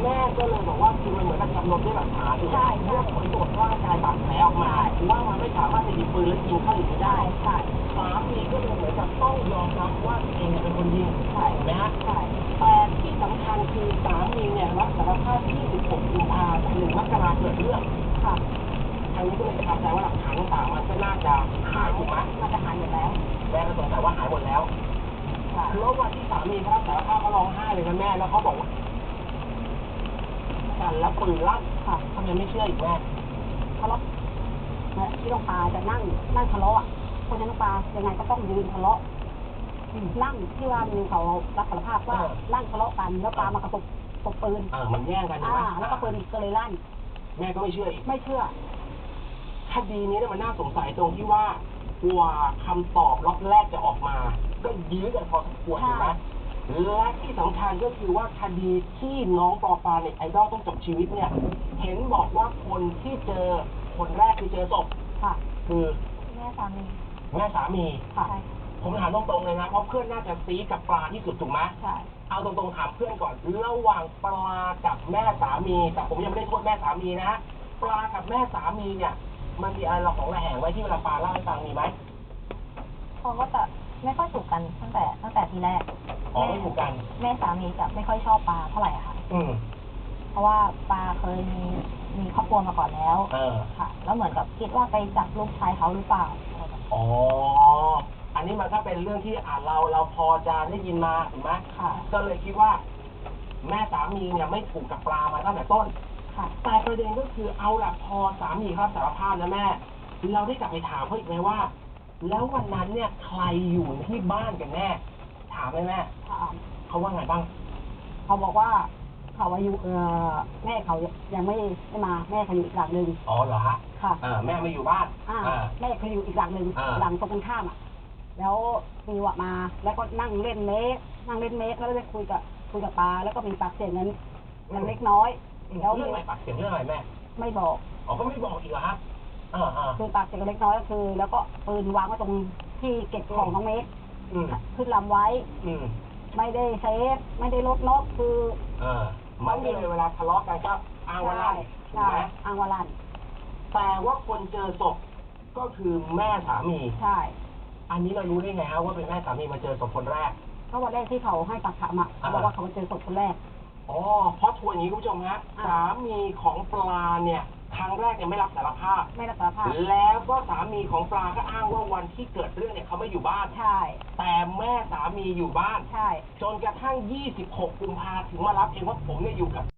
แม่ก็เลยบอกว่าคือมันเหมือนกับจำนวนด้วยหลักฐานใช่เมื่อผลตรวจร่างกายบาดแผลออกมาว่ามันไม่สามารถจะหยิบปืนและยิงเข้าอยู่ได้ใช่สามีก็เลยเหมือนกับต้องยอมรับว่าตัวเองเป็นคนยิงใช่ไหมฮะใช่แต่ที่สำคัญคือสามีเนี่ยรับสารภาพ26กุมภาพันธ์1มกราเกิดเรื่องค่ะทางนี้ก็เลยจะทำใจว่าหลักฐานต่างมันก็น่าจะหายถูกไหมมันจะหายหมดแล้วแม่ก็สงสัยว่าหายหมดแล้วค่ะแล้ววันที่สามีเขารับสารภาพเขาร้องไห้เลยนะแม่แล้วเขาบอกว่า กันแล้วปืนลั่นค่ะทำไมไม่เชื่ออีกแม่ทะเลาะเนี่ยที่น้องปลาจะนั่งนั่งทะเลาะอะคนนั้นน้องปลายังไงก็ต้องยืนทะเลาะนั่งที่ว่ามีเขารับสารภาพว่าเออนั่งทะเลาะกันแล้วปลามากระตุกตบปืนเออมันแย่งกันใช่อ่าไหมแล้วก็ปืนก็เลยลั่น แม่ก็ไม่เชื่ออีกไม่เชื่อคดีนี้เนี่ยมันน่าสงสัยตรงที่ว่ากว่าคำตอบล็อตแรกจะออกมา ก็ยื้อกันพอสมควรใช่ถูกไหม และที่สำคัญก็คือว่าคดีที่น้องปอปาเนี่ยไอดอลต้องจบชีวิตเนี่ย เห็นบอกว่าคนที่เจอคนแรกที่เจอศพค่ะคือแม่สามีแม่สามีค่ะผมถามตรงๆเลยนะเพราะเพื่อนน่าจะซีกับปลาที่สุดถูกไหมใช่เอาตรงๆถามเพื่อนก่อนระหว่างปลากับแม่สามี แต่ผมยังไม่ได้โทษแม่สามีนะปลากับแม่สามีเนี่ย มันมีอะไรเราของระแหงไว้ที่เวลาปลาเล่าให้ฟังมีไหมเขาก็จะไม่ค่อยถูกกันตั้งแต่ตั้งแต่ทีแรก อ๋อไม่ถูกกัน แม่สามีจะไม่ค่อยชอบปลาเท่าไหร่อะค่ะ อืม เพราะว่าปลาเคยมีมีครอบครัวมาก่อนแล้วเออ ค่ะ แล้วเหมือนกับคิดว่าไปจับลูกชายเขาหรือเปล่าอะไรแบบนี้อ๋อ อันนี้มันก็เป็นเรื่องที่อ่าเราเราพอจะได้ยินมาถูกไหมค่ะ ก็เลยคิดว่า แม่สามีเนี่ยไม่ถูกกับปลามาตั้งแต่ต้น ค่ะ แต่ประเด็นก็คือเอาละพอสามีเขารับสารภาพนะแม่ เราได้กลับไปถามเขาอีกไหมว่า แล้ววันนั้นเนี่ยใครอยู่ที่บ้านกันแน่ถามไหมแม่ถามเขาว่าไงบ้าง เขาบอกว่า เขาอายุเออแม่เขายังไม่ไม่มาแม่เขาอยู่อีกหลังหนึ่งอ๋อเหรอฮะค่ะอ่าแม่ไม่อยู่บ้านอ่าอ่า แม่เขาอยู่อีกหลังหนึ่งอ่า หลังตรงกันข้ามอะ แล้วมีวะมา แล้วก็นั่งเล่นเมสนั่งเล่นเมสแล้วได้คุยกับคุยกับปลาแล้วก็มีปากเสียงนั้นมันเล็กน้อย แล้วเรื่องอะไรปากเสียงเรื่องอะไรแม่ไม่บอกอ๋อก็ไม่บอกอีกเหรอฮะอ่าอ่าคือปากเสียงเล็กน้อยก็คือ แล้วก็ปืนวางไว้ตรงที่เก็บของน้องเมส อืมขึ้นลำไว้ อืมไม่ได้เซฟไม่ได้ลดนกคือเออมันก็เลยเวลาทะเลาะกันก็อ้างว่าลั่นถูกใช่ไหมอ้างวาลันแต่ว่าคนเจอศพก็คือแม่สามี ใช่อันนี้เรารู้ได้ไงฮะว่าเป็นแม่สามีมาเจอศพคนแรกเพราะวันแรกที่เขาให้ปากคำอะเขาบอกว่าเขามาเจอศพคนแรก อ๋อเพราะทวนอย่างนี้คุณผู้ชมฮะอ่าสามีของปลาเนี่ย ครั้งแรกเนี่ยไม่รับสารภาพ ไม่รับสารภาพ แล้วก็สามีของปลาก็อ้างว่าวันที่เกิดเรื่องเนี่ยเขาไม่อยู่บ้าน ใช่ แต่แม่สามีอยู่บ้าน ใช่ จนกระทั่ง 26 กุมภาถึงมารับเองว่าผมเนี่ยอยู่กับ